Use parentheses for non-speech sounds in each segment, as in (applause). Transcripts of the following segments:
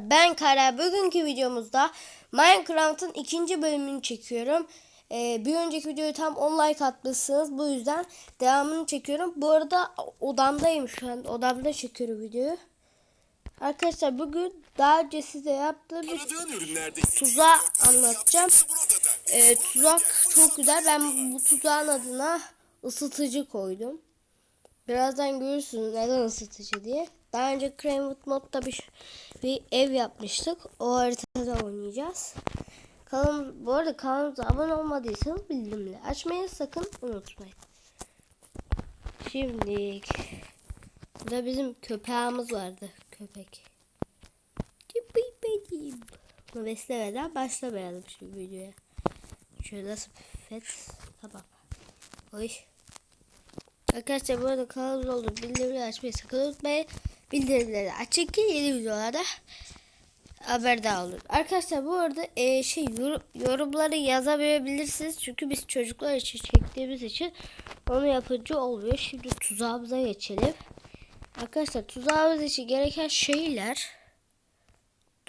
Ben Kara. Bugünkü videomuzda Minecraft'ın ikinci bölümünü çekiyorum. Ee, bir önceki videoyu tam 10 like atmışsınız. Bu yüzden devamını çekiyorum. Bu arada odamdayım şu an. Odamda çekiyorum videoyu. Arkadaşlar bugün daha önce size yaptığım bir tuzağı anlatacağım. Ee, tuzak çok güzel. Ben bu tuzağın adına ısıtıcı koydum. Birazdan görürsünüz neden ısıtıcı diye. Daha önce Cranewood modda bir, bir ev yapmıştık. O haritada oynayacağız. Kanalım, bu arada kanalımıza abone olmadıysanız bildirimleri açmayı sakın unutmayın. Şimdi burada bizim köpeğimiz vardı. Köpek. Benim. Bunu beslemeden başlamayalım şimdi videoya. Şöyle sepet. Tamam. Oy. Arkadaşlar bu arada kanalımız oldu. Bildirimleri açmayı sakın unutmayın. Bildirimleri açın ki yeni videolarda haberdar olun. Arkadaşlar bu arada e, şey yorum, yorumları yazabilirsiniz. Çünkü biz çocuklar için çektiğimiz için onu yapıcı oluyor. Şimdi tuzağımıza geçelim. Arkadaşlar tuzağımız için gereken şeyler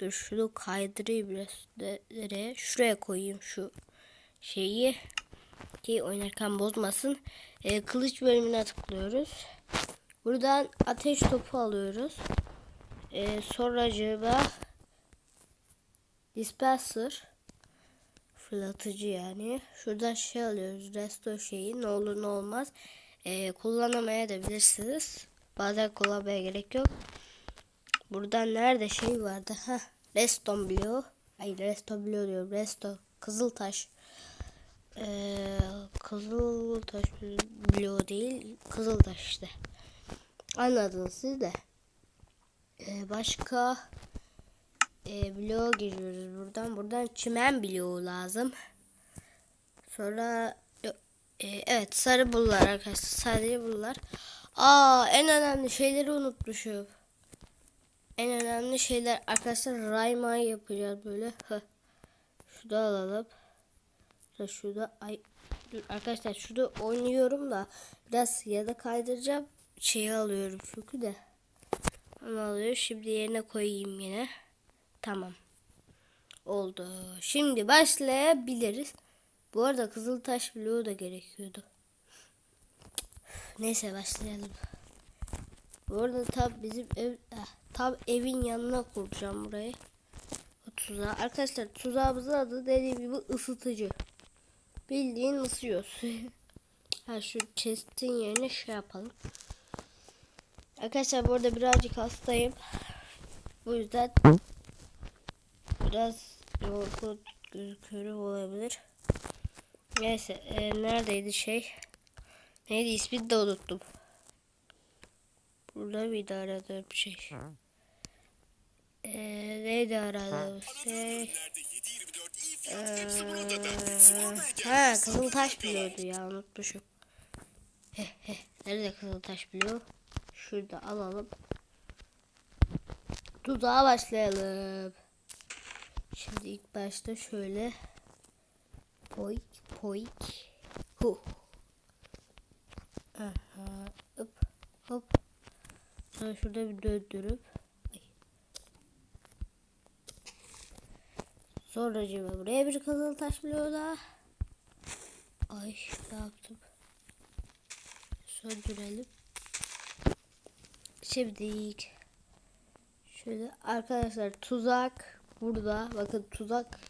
Dur şunu kaydırayım biraz nereye? Şuraya koyayım şu şeyi ki oynarken bozmasın. Ee, kılıç bölümüne tıklıyoruz. Buradan ateş topu alıyoruz. Ee, sonracığıma dispenser fırlatıcı yani. Şuradan şey alıyoruz. Resto şeyi ne olur ne olmaz. Ee, kullanamaya da bilirsiniz. Bazen kullanmaya gerek yok. Buradan nerede şey vardı? Ha, Reston Blue. Hayır Reston Blue diyorum. Resto Kızıltaş. Ee, Kızıltaş Blue değil. Kızıltaş işte. Anladınız siz de. Ee, başka e, Blue giriyoruz buradan. Buradan çimen Blue lazım. Sonra e, evet sarı bullar arkadaşlar. Sadece bullar. Aa en önemli şeyleri unutmuşum. En önemli şeyler arkadaşlar rayma yapacağız böyle. Heh. Şurada alalım. Şurada ay dur arkadaşlar şurada oynuyorum da biraz ya da kaydıracağım. Şeyi alıyorum çünkü de. Onu alıyorum. Şimdi yerine koyayım yine. Tamam. Oldu. Şimdi başlayabiliriz. Bu arada Kızıltaş bloğu da gerekiyordu. Neyse başlayalım. Bu arada tam bizim ev eh, tam evin yanına kuracağım burayı. O tuzağı. Arkadaşlar tuzağımızın adı dediğim gibi ısıtıcı. Bildiğin ısıyoruz. (laughs) ha şu chest'in yerine şey yapalım. Arkadaşlar bu arada birazcık hastayım. Bu yüzden biraz yorgun gözüküyor olabilir. Neyse e, neredeydi şey? Neydi ismini de unuttum. Burada bir de aradığım şey. Ee, neydi aradığım şey? Ürünlerde 7/24 iyi fiyat hepsi burada. Sigortaya Ee, ha. Kızıltaş biliyordu ya unutmuşum. Heh heh. Nerede Kızıltaş biliyor? Şurada alalım. Tuzağa başlayalım. Şimdi ilk başta şöyle poik poik hu. Aha, hop hop. Sonra şurada bir döndürüp. Sonra buraya bir kızıl taş bloğu daha. Ay ne yaptım? Söndürelim. Şimdi şöyle arkadaşlar tuzak burada. Bakın tuzak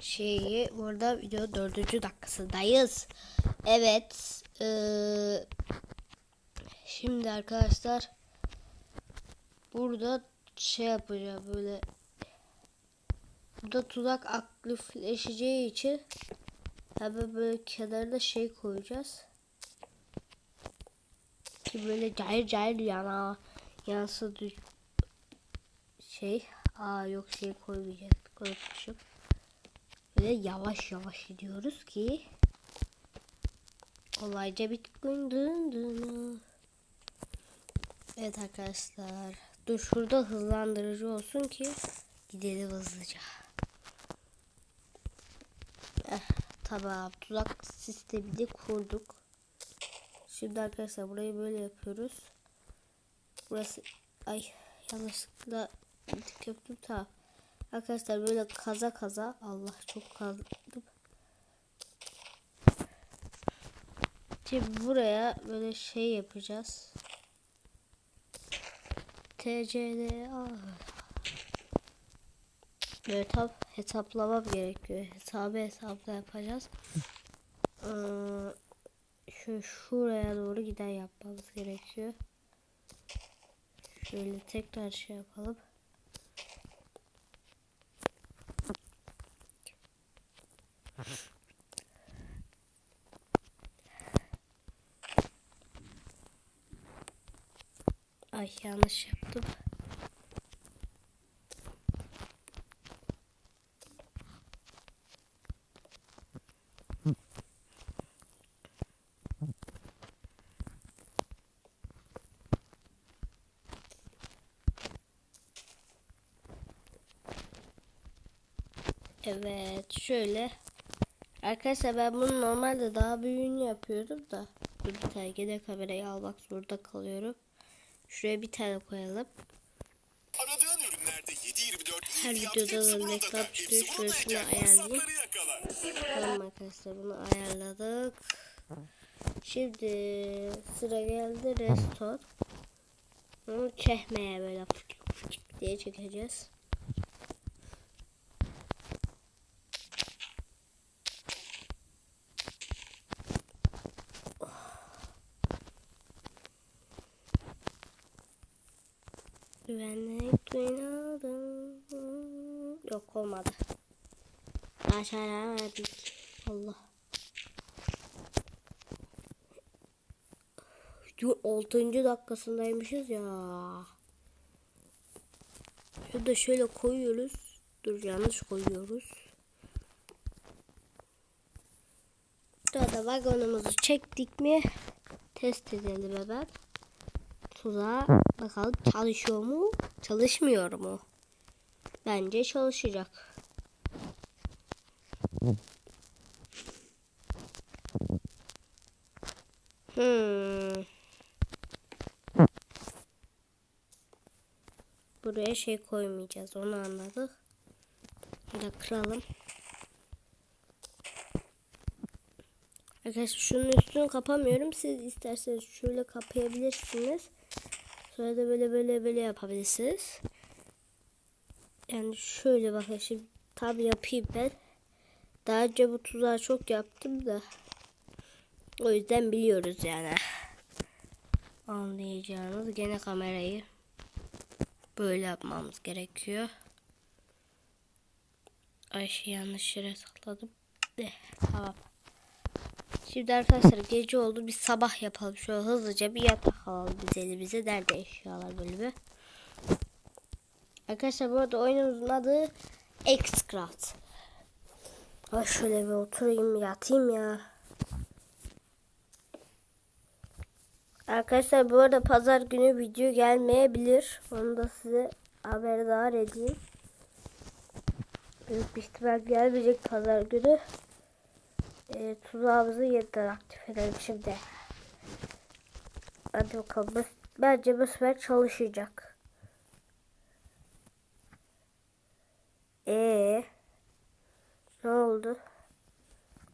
şeyi burada video dördüncü dakikasındayız. Evet. Ee, şimdi arkadaşlar burada şey yapacağım böyle burada tuzak aktifleşeceği için tabi böyle kenarda şey koyacağız ki böyle cayır cayır yana yansı şey aa yok şey koymayacaktık unutmuşum böyle yavaş yavaş gidiyoruz ki kolayca dın dın Evet arkadaşlar. Dur şurada hızlandırıcı olsun ki gidelim hızlıca. Eh, tamam. Tuzak sistemini kurduk. Şimdi arkadaşlar burayı böyle yapıyoruz. Burası ay yanlışlıkla yaptım tamam. Arkadaşlar böyle kaza kaza Allah çok kazdım. Şimdi buraya böyle şey yapacağız. TCDA Böyle tam hesaplamam gerekiyor. Hesabı hesapla yapacağız. Ee, şu şuraya doğru giden yapmamız gerekiyor. Şöyle tekrar şey yapalım. Ay yanlış yaptım. Evet şöyle. Arkadaşlar ben bunu normalde daha büyüğünü yapıyordum da. Dur bir tane gene kamerayı almak zorunda kalıyorum. Şuraya bir tane koyalım. Aradığın ürünlerde 7-24 Her videoda da reklam çıkıyor. Şurasını ayarlayayım. Tamam arkadaşlar bunu ayarladık. Şimdi sıra geldi restoran. Bunu çekmeye böyle fıçık fıçık diye çekeceğiz. Güvenlik duymadım. Yok olmadı. Başaramadık. Allah. Dur 6. dakikasındaymışız ya. Şurada şöyle koyuyoruz. Dur yanlış koyuyoruz. Burada vagonumuzu çektik mi? Test edelim hemen. Tuzağa bakalım çalışıyor mu? Çalışmıyor mu? Bence çalışacak. Hmm. Buraya şey koymayacağız. Onu anladık. Burada kıralım. Arkadaşlar şunun üstünü kapamıyorum. Siz isterseniz şöyle kapayabilirsiniz. Sonra da böyle böyle böyle yapabilirsiniz. Yani şöyle bakın şimdi tam yapayım ben. Daha önce bu tuzağı çok yaptım da. O yüzden biliyoruz yani. Anlayacağınız gene kamerayı böyle yapmamız gerekiyor. Ay şey yanlış yere sakladım. De, tamam. Şimdi arkadaşlar gece oldu. Bir sabah yapalım. Şöyle hızlıca bir yatak alalım biz elimize. Nerede eşyalar bölümü. Arkadaşlar bu arada oyunumuzun adı Xcraft. Ay şöyle bir oturayım yatayım ya. Arkadaşlar bu arada pazar günü video gelmeyebilir. Onu da size haberdar edeyim. Büyük bir ihtimal gelmeyecek pazar günü. E, tuzağımızı yeniden aktif edelim şimdi. Hadi bakalım. Bence bu sefer çalışacak. Ee, ne oldu?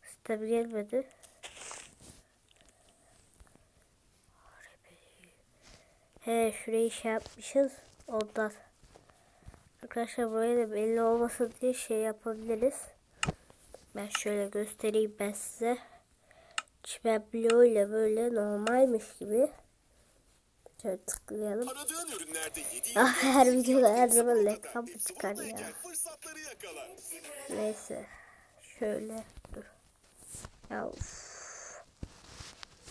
Sistem gelmedi. He şurayı şey yapmışız. Ondan. Arkadaşlar buraya da belli olmasın diye şey yapabiliriz. Ben şöyle göstereyim ben size. Çimen bloğuyla böyle normalmiş gibi. Şöyle tıklayalım. Aradığın ürünlerde 7 Ah her videoda her zaman reklam çıkar ya. Neyse. Şöyle dur. Ya uf.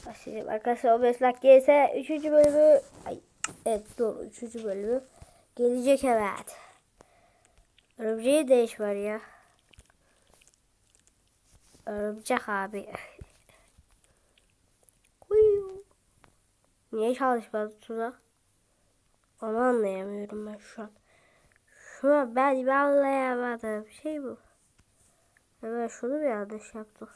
Başlayalım. Arkadaşlar o beslak gelirse 3. bölümü ay evet doğru 3. bölümü gelecek evet. Örümceğe değiş var ya. Örümcek abi. Niye çalışmadı tuzak? Onu anlayamıyorum ben şu an. Şu an ben bir anlayamadığım şey bu. Evet şunu bir yanlış yaptık.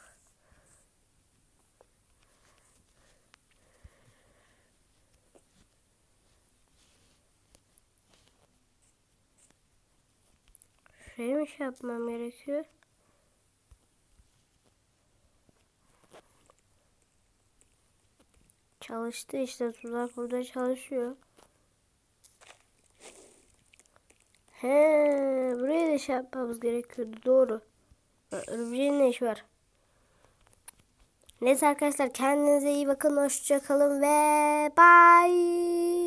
Şuraya mı şey yapmam gerekiyor? Çalıştı işte tuzak burada çalışıyor. He, buraya da şey yapmamız gerekiyordu doğru. Örümceğin ne işi var? Neyse arkadaşlar kendinize iyi bakın. Hoşça kalın ve bye.